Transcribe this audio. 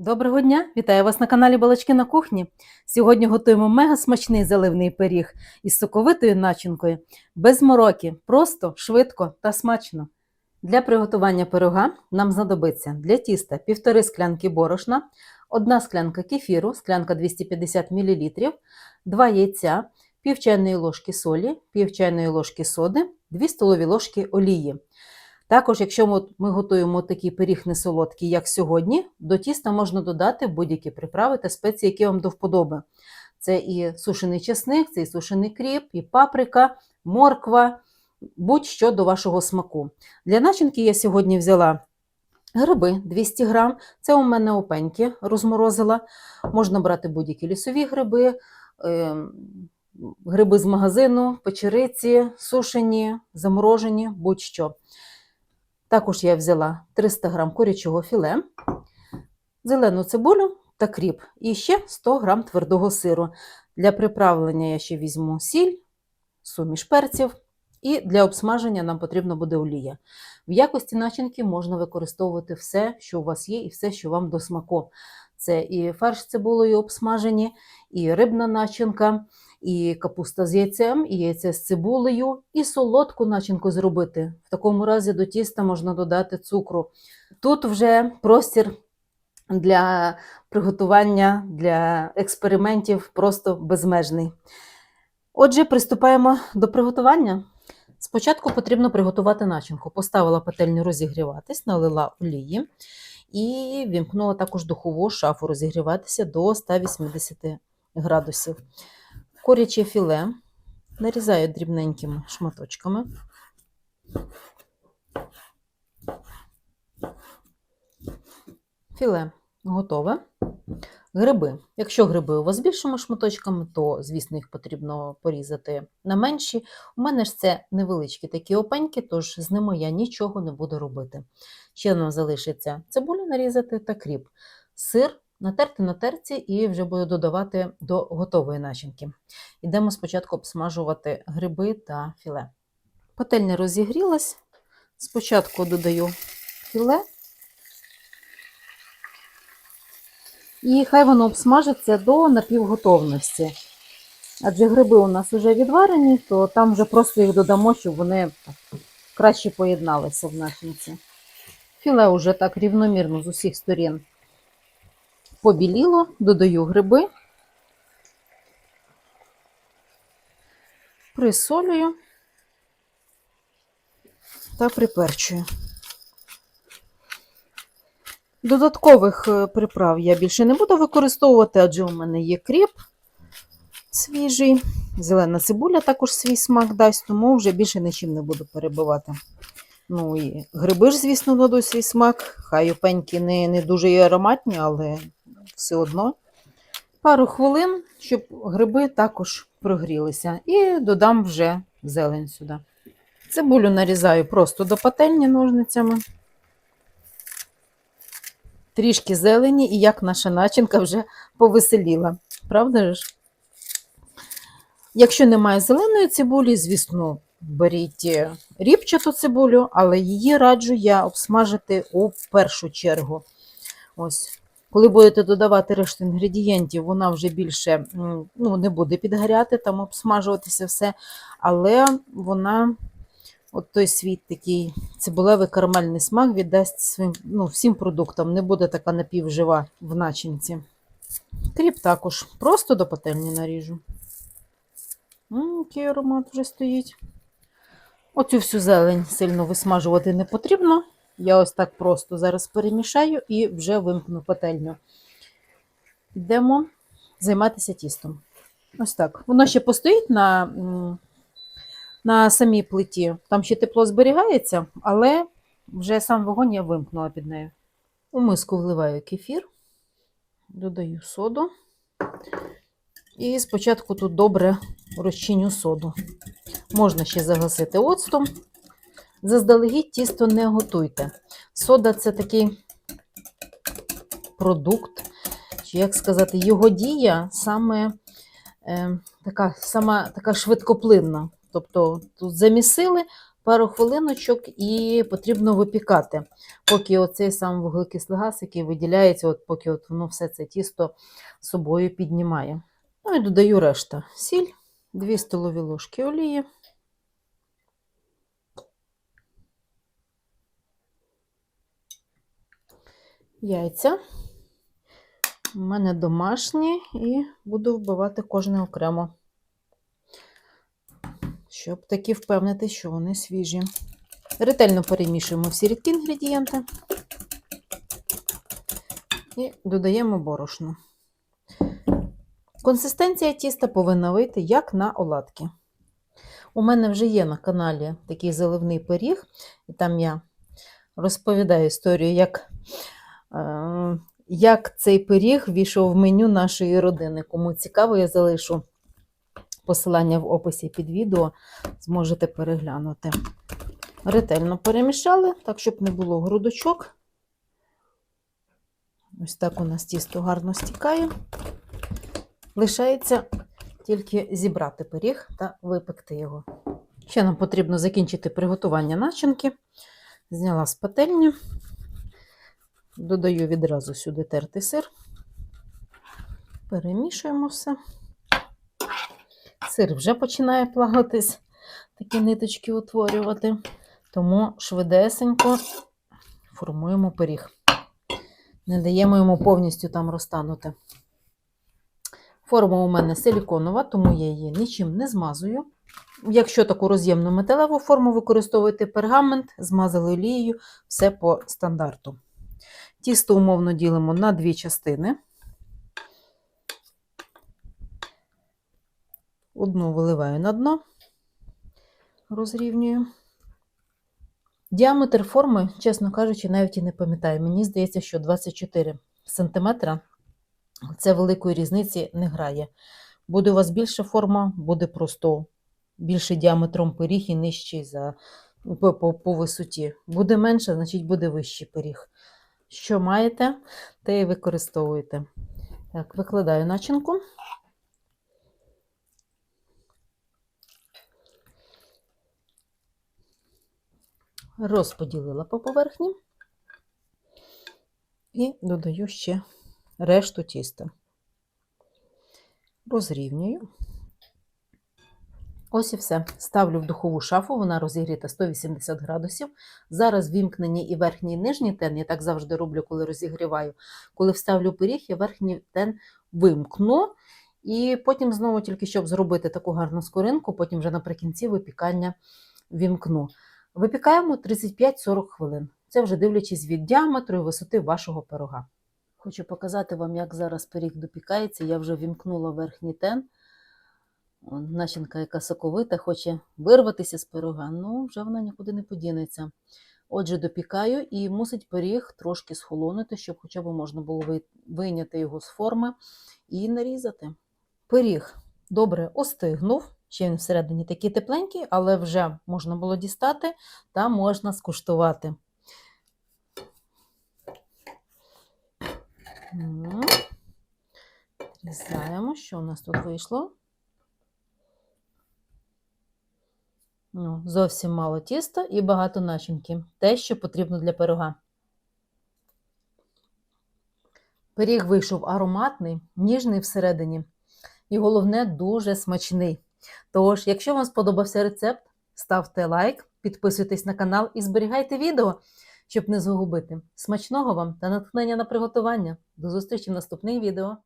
Доброго дня! Вітаю вас на каналі Балачки на кухні. Сьогодні готуємо мега смачний заливний пиріг із соковитою начинкою, без мороки, просто, швидко та смачно. Для приготування пирога нам знадобиться для тіста 1,5 склянки борошна, 1 склянка кефіру, склянка 250 мл, 2 яйця, пів чайної ложки солі, пів чайної ложки соди, 2 столові ложки олії. Також, якщо ми, ми готуємо такий пиріг несолодкий, як сьогодні, до тіста можна додати будь-які приправи та спеції, які вам до вподоби. Це і сушений чесник, це і сушений кріп, і паприка, морква, будь-що до вашого смаку. Для начинки я сьогодні взяла гриби 200 грам. Це у мене опеньки розморозила. Можна брати будь-які лісові гриби, е, гриби з магазину, печериці, сушені, заморожені, будь-що. Також я взяла 300 г курячого філе, зелену цибулю та кріп. І ще 100 г твердого сиру. Для приправлення я ще візьму сіль, суміш перців. І для обсмаження нам потрібна буде олія. В якості начинки можна використовувати все, що у вас є, і все, що вам до смаку. Це і фарш цибулею обсмажені, і рибна начинка, і капуста з яйцем, і яйце з цибулею, і солодку начинку зробити. В такому разі до тіста можна додати цукру. Тут вже простір для приготування, для експериментів просто безмежний. Отже, приступаємо до приготування. Спочатку потрібно приготувати начинку. Поставила пательню розігріватись, налила олії і вімкнула також духову шафу розігріватися до 180 градусів. Куряче філе нарізаю дрібненькими шматочками. Філе готове. Гриби. Якщо гриби у вас більшими шматочками, то, звісно, їх потрібно порізати на менші. У мене ж це невеличкі такі опеньки, тож з ними я нічого не буду робити. Ще нам залишиться цибуля нарізати та кріп. Сир натерти на терці і вже буду додавати до готової начинки. Йдемо спочатку обсмажувати гриби та філе. Пательня розігрілась. Спочатку додаю філе. І хай воно обсмажиться до напівготовності. Адже гриби у нас вже відварені, то там вже просто їх додамо, щоб вони краще поєдналися в начинці. Філе вже так рівномірно з усіх сторін побіліло, додаю гриби, присолюю та приперчую. Додаткових е, приправ я більше не буду використовувати, адже у мене є кріп свіжий, зелена цибуля також свій смак дасть, тому вже більше нічим не буду перебивати. Ну і гриби ж, звісно, дадуть свій смак. Хай опеньки не, не дуже ароматні, але все одно. Пару хвилин, щоб гриби також прогрілися. І додам вже зелень сюди. Цибулю нарізаю просто до пательні ножницями. Трішки зелені, і як наша начинка вже повеселіла. Правда ж? Якщо немає зеленої цибулі, звісно, беріть е, ріпчату цибулю, але її раджу я обсмажити у першу чергу. Ось. Коли будете додавати решту інгредієнтів, вона вже більше ну, не буде підгоряти, там обсмажуватися все, але вона от той світ такий цибулевий карамельний смак віддасть своїм, ну, всім продуктам, не буде така напівжива в начинці. Кріп також просто до пательні наріжу. М, який аромат вже стоїть. Оцю всю зелень сильно висмажувати не потрібно. Я ось так просто зараз перемішаю і вже вимкну пательню. Йдемо займатися тістом. Ось так. Воно ще постоїть на, на самій плиті. Там ще тепло зберігається, але вже сам вогонь я вимкнула під нею. У миску вливаю кефір, додаю соду. І спочатку тут добре розчиню соду. Можна ще загасити оцтом. Заздалегідь тісто не готуйте. Сода це такий продукт, чи як сказати, його дія саме е, така, сама така швидкоплинна. Тобто тут замісили, пару хвилиночок і потрібно випікати, поки оцей сам вуглекислий газ, який виділяється, от поки от воно все це тісто собою піднімає. Ну і додаю решта. Сіль, 2 столові ложки олії. Яйця. У мене домашні і буду вбивати кожне окремо, щоб таки впевнити, що вони свіжі. Ретельно перемішуємо всі рідкі інгредієнти і додаємо борошно. Консистенція тіста повинна вийти як на оладки. У мене вже є на каналі такий заливний пиріг, і там я розповідаю історію, як, е, як цей пиріг війшов в меню нашої родини. Кому цікаво, я залишу посилання в описі під відео, зможете переглянути. Ретельно перемішали, так, щоб не було грудочок. Ось так у нас тісто гарно стікає. Лишається тільки зібрати пиріг та випекти його. Ще нам потрібно закінчити приготування начинки. Зняла з пательні, додаю відразу сюди тертий сир, перемішуємо все. Сир вже починає плаватись, такі ниточки утворювати, тому швидесенько формуємо пиріг. Не даємо йому повністю там розтанути. Форма у мене силіконова, тому я її нічим не змазую. Якщо таку роз'ємну металеву форму використовуєте пергамент, змазали олією, все по стандарту. Тісто умовно ділимо на дві частини. Одну виливаю на дно, розрівнюю. Діаметр форми, чесно кажучи, навіть і не пам'ятаю. Мені здається, що 24 см це великої різниці не грає. Буде у вас більша форма, буде просто більше діаметром пиріг і нижчий за, по, по, по висоті. Буде менше, значить буде вищий пиріг. Що маєте, те і використовуєте. Так, викладаю начинку. Розподілила по поверхні і додаю ще решту тіста. Розрівнюю. Ось і все. Ставлю в духову шафу, вона розігріта 180 градусів. Зараз вімкнені і верхній і нижній тен. Я так завжди роблю, коли розігріваю. Коли вставлю пиріг, я верхній тен вимкну. І потім знову, тільки щоб зробити таку гарну скоринку, потім вже наприкінці випікання вімкну. Випікаємо 35-40 хвилин. Це вже дивлячись від діаметру і висоти вашого пирога. Хочу показати вам, як зараз пиріг допікається. Я вже вімкнула верхній тен. Начинка, яка соковита, хоче вирватися з пирога, ну вже вона нікуди не подінеться. Отже, допікаю і мусить пиріг трошки схолонути, щоб хоча б можна було вийняти його з форми і нарізати. Пиріг добре остигнув. Ще він всередині такий тепленький, але вже можна було дістати та можна скуштувати. Різаємо, що у нас тут вийшло. Ну, зовсім мало тіста і багато начинки. Те, що потрібно для пирога. Пиріг вийшов ароматний, ніжний всередині. І головне, дуже смачний. Тож, якщо вам сподобався рецепт, ставте лайк, підписуйтесь на канал і зберігайте відео, щоб не загубити. Смачного вам та натхнення на приготування. До зустрічі в наступних відео!